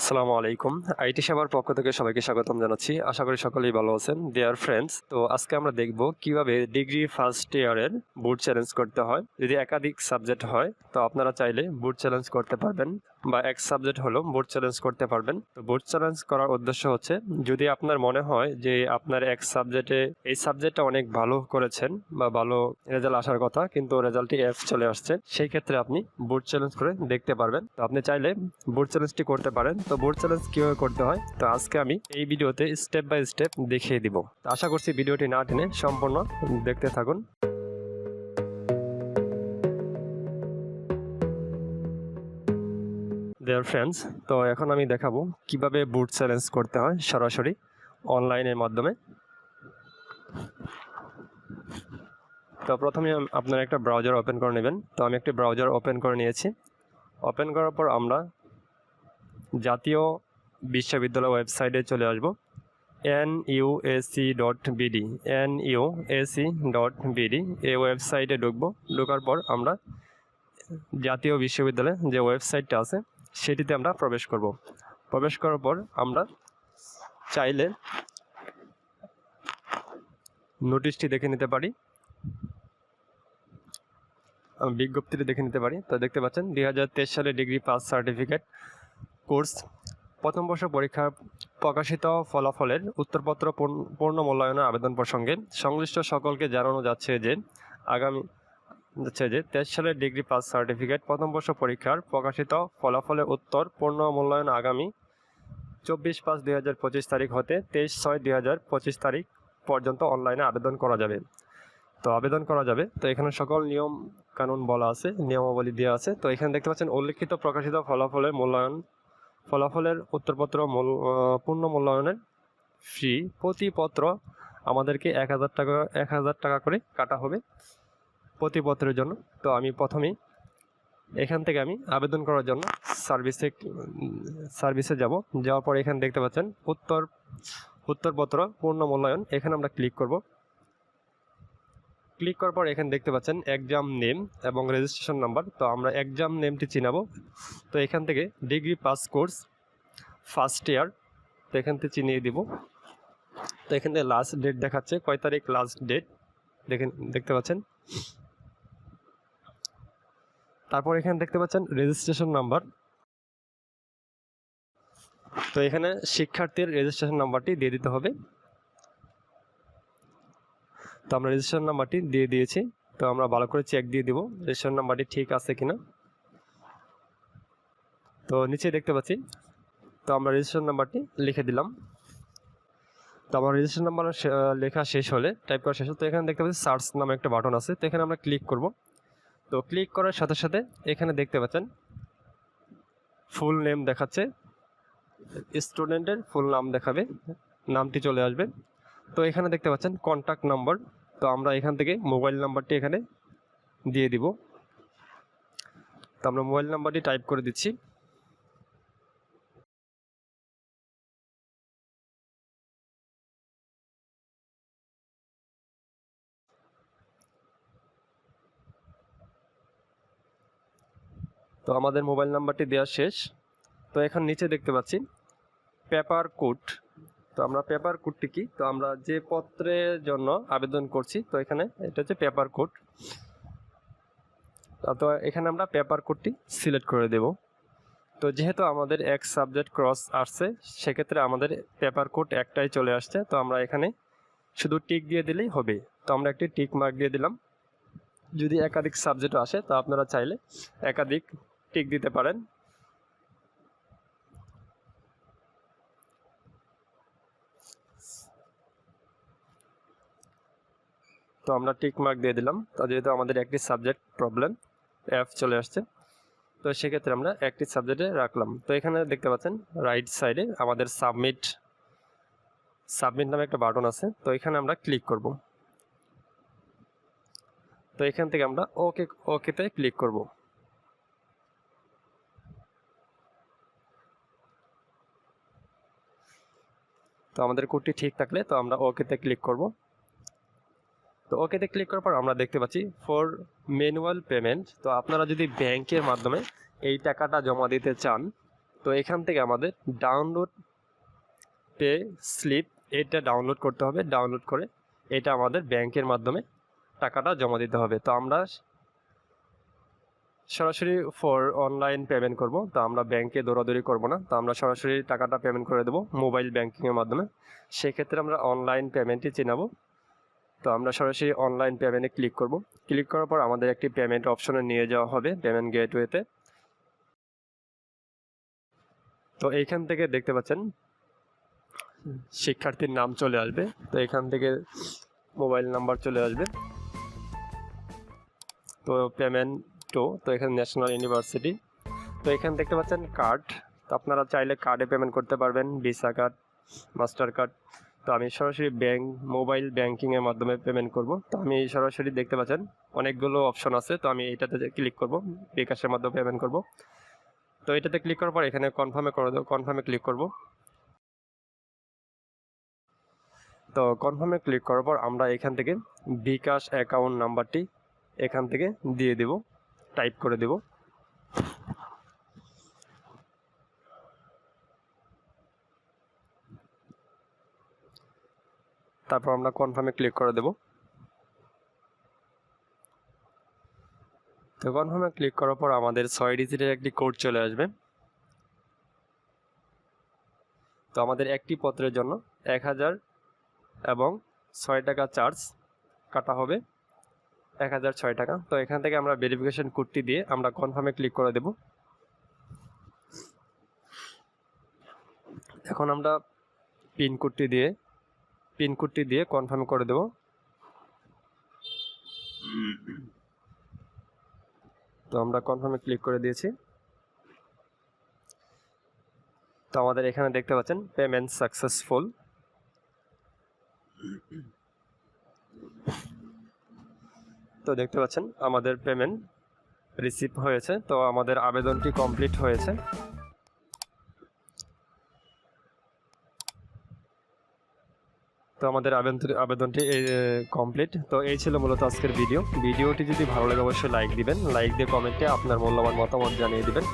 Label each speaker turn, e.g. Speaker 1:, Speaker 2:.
Speaker 1: আসসালামু আলাইকুম। আইটি সেবার পক্ষ থেকে সবাইকে স্বাগতম জানাচ্ছি। আশা করি সকলেই ভালো আছেন। দেয়ার ফ্রেন্ডস তো আজকে আমরা দেখব কীভাবে ডিগ্রি ফার্স্ট ইয়ারের বুট চ্যালেঞ্জ করতে হয়। যদি একাধিক সাবজেক্ট হয়, তো আপনারা চাইলে বুট চ্যালেঞ্জ করতে পারবেন বা এক সাবজেক্ট হলো বুট চ্যালেঞ্জ করতে পারবেন। তো বুট চ্যালেঞ্জ করার উদ্দেশ্য হচ্ছে, যদি আপনার মনে হয় যে আপনার এক সাবজেক্টে এই সাবজেক্টটা অনেক ভালো করেছেন বা ভালো রেজাল্ট আসার কথা, কিন্তু রেজাল্টটি এফ চলে আসছে, সেই ক্ষেত্রে আপনি বুট চ্যালেঞ্জ করে দেখতে পারবেন। তো আপনি চাইলে বুট চ্যালেঞ্জটি করতে পারেন। তো বুট চ্যালেঞ্জ কীভাবে করতে হয়? তো আজকে আমি এই ভিডিওতে স্টেপ বাই স্টেপ দেখিয়ে দিব। আশা করছি ভিডিওটি না টেনে সম্পূর্ণ দেখতে থাকুন। দেয়ার ফ্রেন্ডস তো এখন আমি দেখাবো কীভাবে বুট চ্যালেঞ্জ করতে হয় সরাসরি অনলাইনের মাধ্যমে। তো প্রথমে আপনারা একটা ব্রাউজার ওপেন করে নেবেন। তো আমি একটি ব্রাউজার ওপেন করে নিয়েছি। ওপেন করার পর আমরা জাতীয় বিশ্ববিদ্যালয় ওয়েবসাইটে চলে আসব। N U UAC dot BD N U UAC dot BD এই ওয়েবসাইটে ঢুকবো। ঢোকার পর আমরা জাতীয় বিশ্ববিদ্যালয়ে যে ওয়েবসাইটটা আছে, সেটিতে আমরা প্রবেশ করব। প্রবেশ করার পর আমরা চাইলে নোটিশটি দেখে নিতে পারি। বিজ্ঞপ্তিটি দেখে নিতে পারি। তো দেখতে পাচ্ছেন, দুই হাজার তেইশ সালে ডিগ্রি পাস সার্টিফিকেট কোর্স। প্রথম বর্ষ পরীক্ষার প্রকাশিত ফলাফলের উত্তরপত্র পূর্ণ- মূল্যায়নের আবেদন প্রসঙ্গে সংশ্লিষ্ট সকলকে জানানো যাচ্ছে যে, আগামী যাচ্ছে যে, তেইশ সালের ডিগ্রি পাস সার্টিফিকেট প্রথম বর্ষ পরীক্ষার প্রকাশিত ফলাফলের উত্তর পূর্ণ মূল্যায়ন আগামী চব্বিশ পাঁচ দুই হাজার পঁচিশ তারিখ হতে তেইশ ছয় দুই হাজার পঁচিশ তারিখ পর্যন্ত অনলাইনে আবেদন করা যাবে। তো আবেদন করা যাবে। তো এখানে সকল নিয়ম কানুন বলা আছে, নিয়মাবলী দেওয়া আছে। তো এখানে দেখতে পাচ্ছেন, উল্লিখিত প্রকাশিত ফলাফলের মূল্যায়ন ফলাফলের উত্তরপত্র মূল পূর্ণ মূল্যায়নের ফি প্রতি পত্র আমাদেরকে এক হাজার টাকা, এক হাজার টাকা করে কাটা হবে প্রতি পত্রের জন্য। তো আমি প্রথমেই এখান থেকে আমি আবেদন করার জন্য সার্ভিসে সার্ভিসে যাব। যাওয়ার পর এখানে দেখতে পাচ্ছেন উত্তর, উত্তরপত্র পূর্ণ মূল্যায়ন। এখানে আমরা ক্লিক করব। ক্লিক করার পর এখানে দেখতে পাচ্ছেন এক্সাম নেম এবং রেজিস্ট্রেশন নাম্বার তো আমরা এক্সাম নেমটি চিনাবো। তো এখান থেকে degree pass course first year তো এখান থেকে চিনিয়ে দিব। তো এখান থেকে লাস্ট ডেট দেখাচ্ছে, কয় তারিখ লাস্ট ডেট দেখেন, দেখতে পাচ্ছেন? তারপর এখানে দেখতে পাচ্ছেন রেজিস্ট্রেশন নাম্বার তো এখানে শিক্ষার্থীর রেজিস্ট্রেশন নাম্বারটি দিয়ে দিতে হবে। তো আমরা রেজিস্ট্রেশন নাম্বারটি দিয়ে দিয়েছি। তো আমরা ভালো করে চেক দিয়ে দিব রেজিস্ট্রেশন নাম্বারটি ঠিক আছে কিনা। তো নিচে দেখতে পাচ্ছি, তো আমরা রেজিস্ট্রেশন নাম্বারটি লিখে দিলাম। তো আমার রেজিস্ট্রেশন নাম্বার লেখা শেষ হলে টাইপ করা শেষ হলে তো এখানে দেখতে পাচ্ছি সার্চ নামে একটা বাটন আছে, তো এখানে আমরা ক্লিক করব। তো ক্লিক করার সাথে সাথে এখানে দেখতে পাচ্ছেন ফুল নেম দেখাচ্ছে। স্টুডেন্টের ফুল নাম দেখাবে, নামটি চলে আসবে। তো এখানে দেখতে পাচ্ছেন কন্ট্যাক্ট নাম্বার তো আমরা এখান থেকে মোবাইল নাম্বারটি এখানে দিয়ে দিব। তো আমরা মোবাইল নাম্বারটি টাইপ করে দিচ্ছি। তো আমাদের মোবাইল নাম্বারটি দেওয়া শেষ। তো এখন নিচে দেখতে পাচ্ছি পেপার কোড তো আমরা পেপার কোডটি কি? তো আমরা যে পত্রের জন্য আবেদন করছি, তো এখানে এটা হচ্ছে পেপার কোড তো এখানে আমরা পেপার কোডটি সিলেক্ট করে দেব। তো যেহেতু আমাদের এক সাবজেক্ট ক্রস আসছে, সেক্ষেত্রে আমাদের পেপার কোড একটাই চলে আসছে। তো আমরা এখানে শুধু টিক দিয়ে দিলেই হবে। তো আমরা একটি টিক মার্ক দিয়ে দিলাম। যদি একাধিক সাবজেক্ট আসে, তো আপনারা চাইলে একাধিক টিক দিতে পারেন। তো আমরা টিক মার্ক দিয়ে দিলাম। তো যেহেতু আমাদের একটি সাবজেক্ট প্রবলেম অ্যাপ চলে আসছে। তো সেক্ষেত্রে আমরা একটি সাবজেক্টে রাখলাম। তো এখানে দেখতে পাচ্ছেন রাইট সাইডে আমাদের সাবমিট সাবমিট নামে একটা বাটন আছে। তো এখানে আমরা ক্লিক করব। তো এখান থেকে আমরা ওকে ওকেতে ক্লিক করব। তো আমাদের কোডটি ঠিক থাকলে তো আমরা ওকেতে ক্লিক করব। তো ওকেতে ক্লিক করার পর আমরা দেখতে পাচ্ছি ফর ম্যানুয়াল পেমেন্ট তো আপনারা যদি ব্যাংকের মাধ্যমে এই টাকাটা জমা দিতে চান, তো এখান থেকে আমাদের ডাউনলোড পে স্লিপ এটা ডাউনলোড করতে হবে। ডাউনলোড করে এটা আমাদের ব্যাংকের মাধ্যমে টাকাটা জমা দিতে হবে। তো আমরা সরাসরি ফর অনলাইন পেমেন্ট করব। তো আমরা ব্যাংকে দৌড়াদৌড়ি করব না। তো আমরা সরাসরি টাকাটা পেমেন্ট করে দেবো মোবাইল ব্যাংকিংয়ের মাধ্যমে। সেক্ষেত্রে আমরা অনলাইন পেমেন্টই চিনাবো। তো আমরা সরাসরি অনলাইন পেমেন্টে ক্লিক করব। ক্লিক করার পর আমাদের একটি পেমেন্ট অপশনে নিয়ে যাওয়া হবে পেমেন্ট গেটওয়েতে তো। এইখান থেকে দেখতে পাচ্ছেন, শিক্ষার্থীর নাম চলে আসবে। তো এখান থেকে মোবাইল নাম্বার চলে আসবে। তো পেমেন্ট টু তো এখানে ন্যাশনাল ইউনিভার্সিটি তো এখানে দেখতে পাচ্ছেন কার্ড তো আপনারা চাইলে কার্ডে পেমেন্ট করতে পারবেন ভিসা কার্ড মাস্টার কার্ড তো আমি সরাসরি ব্যাংক মোবাইল ব্যাংকিংয়ের মাধ্যমে পেমেন্ট করব। তো আমি সরাসরি দেখতে পাচ্ছেন, অনেকগুলো অপশন আছে। তো আমি এটাতে ক্লিক করব, বিকাশের মাধ্যমে পেমেন্ট করব। তো এটাতে ক্লিক করার পর এখানে কনফার্মে করে দেবো কনফার্মে ক্লিক করব। তো কনফার্মে ক্লিক করার পর আমরা এখান থেকে বিকাশ অ্যাকাউন্ট নাম্বারটি এখান থেকে দিয়ে দেব টাইপ করে দেব। তারপর আমরা কনফার্মে ক্লিক করে দেব। তো কনফার্মে ক্লিক করার পর আমাদের ছয় ডিজিটের একটি কোড চলে আসবে। তো আমাদের একটি পত্রের জন্য এক হাজার এবং ছয় টাকা চার্জ কাটা হবে। এক হাজার ছয় টাকা। তো এখান থেকে আমরা ভেরিফিকেশন কোডটি দিয়ে আমরা কনফার্মে ক্লিক করে দেব। এখন আমরা পিন কোডটি দিয়ে পিন কোডটি দিয়ে কনফার্ম করে দেব। তো আমরা কনফার্মে ক্লিক করে দিয়েছি। তো আমাদের এখানে দেখতে পাচ্ছেন, পেমেন্ট সাকসেসফুল। তো দেখতে পাচ্ছেন, আমাদের পেমেন্ট রিসিভ হয়েছে। তো আমাদের আবেদনটি কমপ্লিট হয়েছে। তো আমাদের আবেদন আবেদনটি কমপ্লিট তো এই ছিল মূলত আজকের ভিডিও ভিডিওটি যদি ভালো লাগে, অবশ্যই লাইক দিবেন। লাইক দিয়ে কমেন্টে আপনার মূল্যবান মতামত জানিয়ে দিবেন।